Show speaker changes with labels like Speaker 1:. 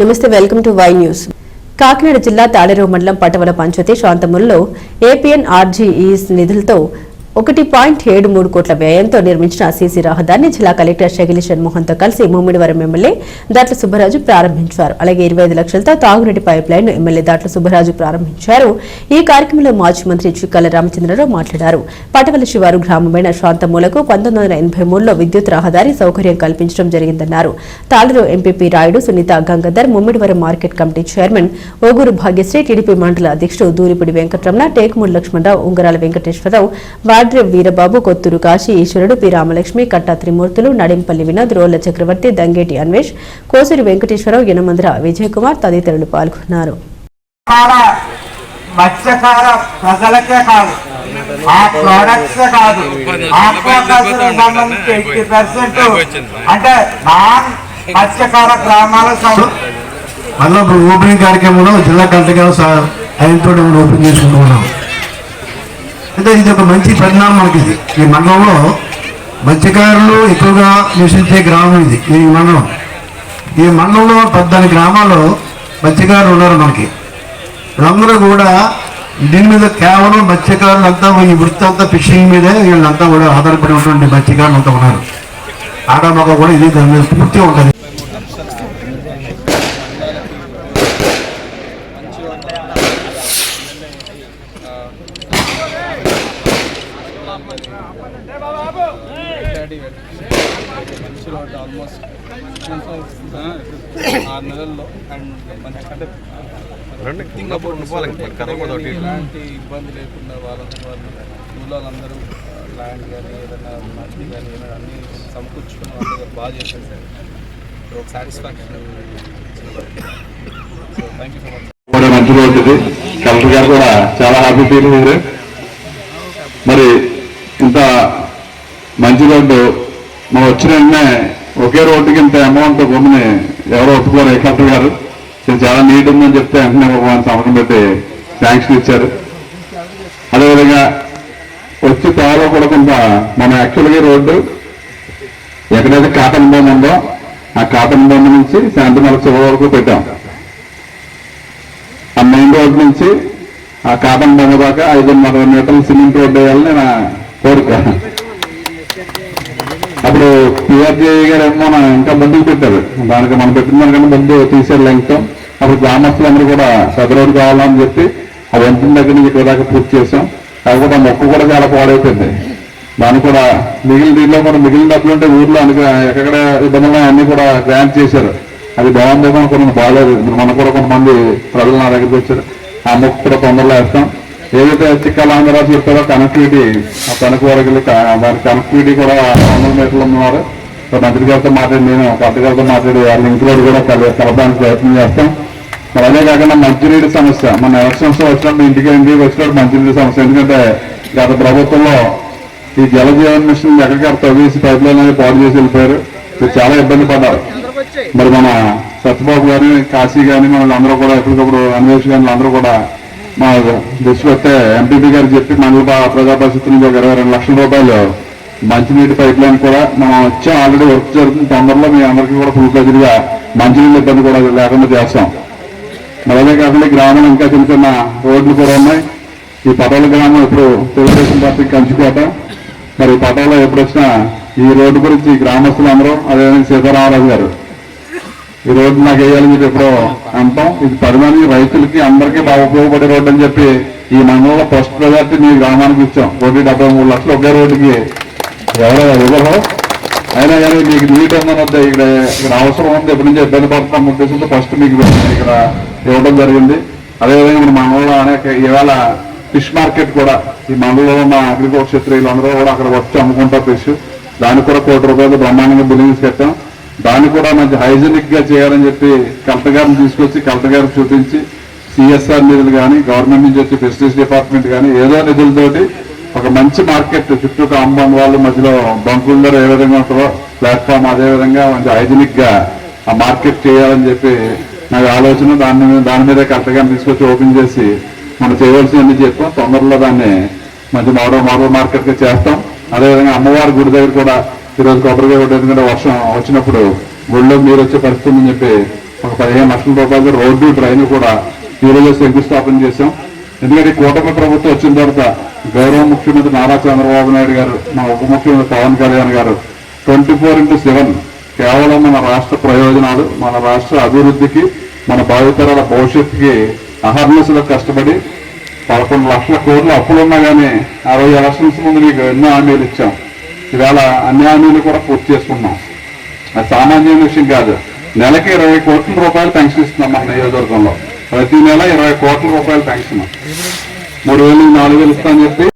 Speaker 1: నమస్తే welcome to Y news. Kakinada జిల్లా తాళేరు మండలం పటవల పంచవతి శాంతములలో ఏపీఎన్ ఆర్జీఈస్ నిధులతో ఒకటి పాయింట్ ఏడు మూడు కోట్ల వ్యయంతో నిర్మించిన సీసీ రహదారిని జిల్లా కలెక్టర్ శగిలి షణ్మోహన్తో కలిసి ముమ్మిడివరం ఎమ్మెల్యే దాట్ల సుబ్బరాజు ప్రారంభించారు. అలాగే ఇరవై ఐదు లక్షలతో తాగునీటి pipe line MLA Datla Subbaraju ప్రారంభించారు. ఈ కార్యక్రమంలో మాజీ మంత్రి చుక్కల రామచంద్రరావు మాట్లాడారు. పటవల శివారు గ్రామమైన శాంతమూలకు పంతొమ్మిది వందల ఎనభై మూడులో విద్యుత్ రహదారి సౌకర్యం కల్పించడం జరిగిందన్నారు. Taluru MPP Rayudu Sunitha Gangadhar Mummidivaram market committee chairman Oguru Bhagyasri TDP మండల అధ్యక్షుడు దూరిపూడి వెంకటరమణ టేకుమూడి లక్ష్మణరావు ఉంగరాల వెంకటేశ్వరరావు వాడ్రే వీరబాబు కొత్తూరు కాశీ ఈశ్వరుడు పి. రామలక్ష్మి కట్టా త్రిమూర్తులు నడింపల్లి వినోద్ రోళ్ళ చక్రవర్తి దంగేటి అన్వేష్ కోసూరి వెంకటేశ్వరరావు యనమంద్ర విజయ్ కుమార్ తదితరులు పాల్గొన్నారు.
Speaker 2: మన మత్స్యకార ప్రజలకే కాదు ఆ ప్రొడక్ట్స్ కాదు ఆక్వాకల్చర్ సంబంధించి ఎయిటీ పర్సెంట్ అంటే నాన్ మత్స్యకార గ్రామాల సం-
Speaker 3: మళ్ళీ ఇప్పుడు ఓపెనింగ్ కార్యక్రమంలో జిల్లా కలెక్టర్ గారు ఆయనతో ఓపెన్ చేసుకుంటున్నాం అంటే ఇది ఒక మంచి పరిణామం మనకి. ఇది ఈ మండలంలో మత్స్యకారులు ఎక్కువగా నివసించే గ్రామం ఇది ఈ మండలం. ఈ మండలంలో పద్నాలుగు గ్రామాల్లో మత్స్యకారులు ఉన్నారు మనకి. వీళ్ళందరూ కూడా దీని మీద కేవలం మత్స్యకారులు అంతా ఈ వృత్తి అంతా ఫిషింగ్ మీదే వీళ్ళంతా కూడా ఆధారపడి ఉన్నటువంటి మత్స్యకారులు అంతా ఉన్నారు. ఆడ కూడా ఇది దాని మీద పూర్తిగా ఉంటుంది.
Speaker 4: మంచి రోడ్. ఆల్మోస్ట్ ఆరు నెలల్లో అండ్ మంచి అంటే ఎలాంటి ఇబ్బంది లేకుండా వాళ్ళందరూ వాళ్ళు ఊళ్ళోళ్ళందరూ ల్యాండ్ కానీ ఏదైనా మట్టి కానీ ఏదైనా అన్ని సమకూర్చుకుని వాళ్ళ దగ్గర బాగా చేశారు సార్ సో ఒక satisfaction so thank you so much
Speaker 5: కూడా మంచి రోడ్డు ఇది కలెక్టర్ గారు కూడా చాలా హ్యాపీ ఫీల్ అయ్యారు మరి ఇంత మంచి రోడ్డు మనం వచ్చిన వెంటనే ఒకే రోడ్డుకి ఇంత అమౌంట్ కొమ్మని ఎవరో ఒప్పుకోరు కలెక్టర్ గారు. చాలా నీట్ ఉందని చెప్తే వెంటనే ఒక వన్ సంవత్సరం పెట్టి శాంక్షన్ ఇచ్చారు. అదేవిధంగా వచ్చి త్వరలో కూడా కొంత మన యాక్చువల్గా రోడ్డు ఎక్కడైతే కాటన్ బొమ్మ ఉందో ఆ కాటన్ బొమ్మ నుంచి శాంతిమల చివరి వరకు పెట్టాం. నుంచి ఆ కాటన్ బొమ్మ దాకా ఐదున్నర మీటర్లు సిమెంట్ రోడ్డు వేయాలని నా కోరిక. అప్పుడు పిఆర్జీఐ గారు ఏమో ఇంకా ముందుకు పెట్టారు. దానికి మనం పెట్టిన దానికన్నా ముందు తీసారు లెంగ్త్. అప్పుడు గ్రామస్తులందరూ కూడా పెద్ద రోడ్డు కావాలని చెప్పి ఆ వంతుల దగ్గర నుంచి ఇక్కడ దాకా పూర్తి చేసాం కాకపోతే ఆ మొక్క కూడా చాలా పాడైపోయింది. దాన్ని కూడా మిగిలిన దీనిలో కూడా మిగిలిన డబ్బులు ఉంటే ఊర్లో అనుక ఎక్కడ ఇబ్బందులు అన్ని కూడా గ్రాంట్ చేశారు. అది బాగుందేమో కొన్ని బాగాలేదు. ఇప్పుడు మనకు కూడా కొంతమంది ప్రజలు నా దగ్గరికి వచ్చారు. ఆ మొక్క కూడా తొందరలో వేస్తాం. ఏదైతే చిక్కలాంధ్రరాజు చెప్పారో కనెక్టివిటీ ఆ తణుకు వరకు దాని కనెక్టివిటీ కూడా వందల మీటర్లు ఉన్నారు మంత్రి గారితో మాట్లాడి నేను కలెక్టర్ గారితో మాట్లాడి ఆ లింక్ రోడ్ కూడా కల- కలపడానికి ప్రయత్నం చేస్తాం. మరి అదే కాకుండా మంచినీటి సమస్య. మన ఎలక్షన్స్ వచ్చినప్పుడు ఇంటికి ఇంటికి వచ్చినప్పుడు మంచినీటి సమస్య. ఎందుకంటే గత ప్రభుత్వంలో ఈ జలజీవన్ మిషన్ ఎక్కడికి తవ్వేసి పైప్ అనేది పాడు చేసి వెళ్ళిపోయారు. చాలా ఇబ్బంది పడ్డారు. మరి మన సత్యబాబు గాని కాశీ గాని మనల్ని అందరూ కూడా ఎప్పటికప్పుడు అన్వేష్ గాని అందరూ కూడా మా దృష్టికి వస్తే ఎంపీపీ గారు చెప్పి మండల ప్రజా పరిస్థితి నుంచి ఒక ఇరవై రెండు లక్షల రూపాయలు మంచినీటి పైప్ లైన్ కూడా మనం వచ్చే ఆల్రెడీ వర్క్ జరుగుతుంది. తొందరలో మీ అందరికీ కూడా ఫుల్గా మంచినీళ్ళ ఇబ్బంది కూడా లేకుండా చేస్తాం. మరి అదే కాకుండా గ్రామంలో ఇంకా చిన్న చిన్న రోడ్లు కూడా ఉన్నాయి. ఈ పటాల గ్రామం ఇప్పుడు తెలుగుదేశం పార్టీ కంచుకోట. మరి పటాలో ఎప్పుడు వచ్చినా ఈ రోడ్డు గురించి గ్రామస్తులందరూ గ్రామస్తులు అందరూ అదేవిధంగా సీతారామరాజు గారు ఈ రోడ్డు నాకు వేయాలని చెప్పి ఎప్పుడో అంటాం. ఇది పది మంది రైతులకి అందరికీ బాగా ఉపయోగపడే రోడ్డు అని చెప్పి ఈ మండలంలో ఫస్ట్ ప్రయారిటీ మీ గ్రామానికి ఇచ్చాం. కోటి డెబ్బై మూడు లక్షలు ఒకే రోడ్డుకి. ఎవరో ఇవ్వరు. అయినా కానీ మీకు నీట్ ఉందని వద్ద ఇక్కడ ఇక్కడ అవసరం ఉంది. ఎప్పటి నుంచి ఇబ్బంది పడుతున్న ఉద్దేశంతో ఫస్ట్ మీకు ఇక్కడ ఇవ్వడం జరిగింది. అదేవిధంగా మన మండలంలో అనేక ఇవాళ ఫిష్ మార్కెట్ కూడా ఈ మండలంలో ఉన్న అగ్రికల్చర్ క్షత్రియులు అందరూ కూడా అక్కడ వచ్చి అమ్ముకుంటారు ఫిష్. దానికి కూడా కోటి రూపాయలు బ్రహ్మాండంగా బిల్డింగ్స్ కట్టాం. దాన్ని కూడా మంచి హైజీనిక్గా చేయాలని చెప్పి కలెక్టర్ గారిని తీసుకొచ్చి కలెక్టర్ గారికి చూపించి సిఎస్ఆర్ నిధులు కానీ గవర్నమెంట్ నుంచి వచ్చి ఫెసిలిటీస్ డిపార్ట్మెంట్ కానీ ఏదో నిధులతోటి ఒక మంచి మార్కెట్ చుట్టూ కాంపౌండ్ వాళ్ళు మధ్యలో బంకుల్లో ఏ విధంగా ఉంటుందో ప్లాట్ఫామ్ అదే విధంగా మంచి హైజీనిక్గా ఆ మార్కెట్ చేయాలని చెప్పి నాకు ఆలోచన. దాని మీద దాని మీద కలెక్టర్ తీసుకొచ్చి ఓపెన్ చేసి మనం చేయవలసినవన్నీ చెప్పాం. తొందరలో దాన్ని మంచి మోడల్ మోడల్ మార్కెట్గా చేస్తాం. అదేవిధంగా అమ్మవారి గుడి దగ్గర కూడా ఈరోజు కొబ్బరికాయ కొట్టు ఎందుకంటే వర్షం వచ్చినప్పుడు గుడిలో నీరు వచ్చే పరిస్థితి ఉందని చెప్పి ఒక పదిహేను లక్షల రూపాయలు రోడ్డు డ్రైన్ కూడా ఈరోజు శంకుస్థాపన చేశాం. ఎందుకంటే కూటమి ప్రభుత్వం వచ్చిన తర్వాత గౌరవ ముఖ్యమంత్రి నారా చంద్రబాబు నాయుడు గారు మా ఉప ముఖ్యమంత్రి పవన్ కళ్యాణ్ గారు ట్వంటీ ఫోర్ ఇంటూ సెవెన్ కేవలం మన రాష్ట్ర ప్రయోజనాలు మన రాష్ట్ర అభివృద్ధికి మన భావితరాల భవిష్యత్తుకి అహర్నిశలో కష్టపడి పదకొండు లక్షల కోట్లు అప్పులున్నా కానీ అరవై ఎలక్షన్స్ ముందు మీకు ఎన్నో హామీలు ఇచ్చాం. ఇవాళ అన్ని హామీలు కూడా పూర్తి చేసుకున్నాం అది సామాన్యమైన విషయం కాదు. నెలకి ఇరవై కోట్ల రూపాయలు పెన్షన్ ఇస్తున్నాం మన నియోజకవర్గంలో. ప్రతి నెల ఇరవై కోట్ల రూపాయలు పెన్షన్. మూడు వేలు నాలుగు వేలు ఇస్తామని చెప్పి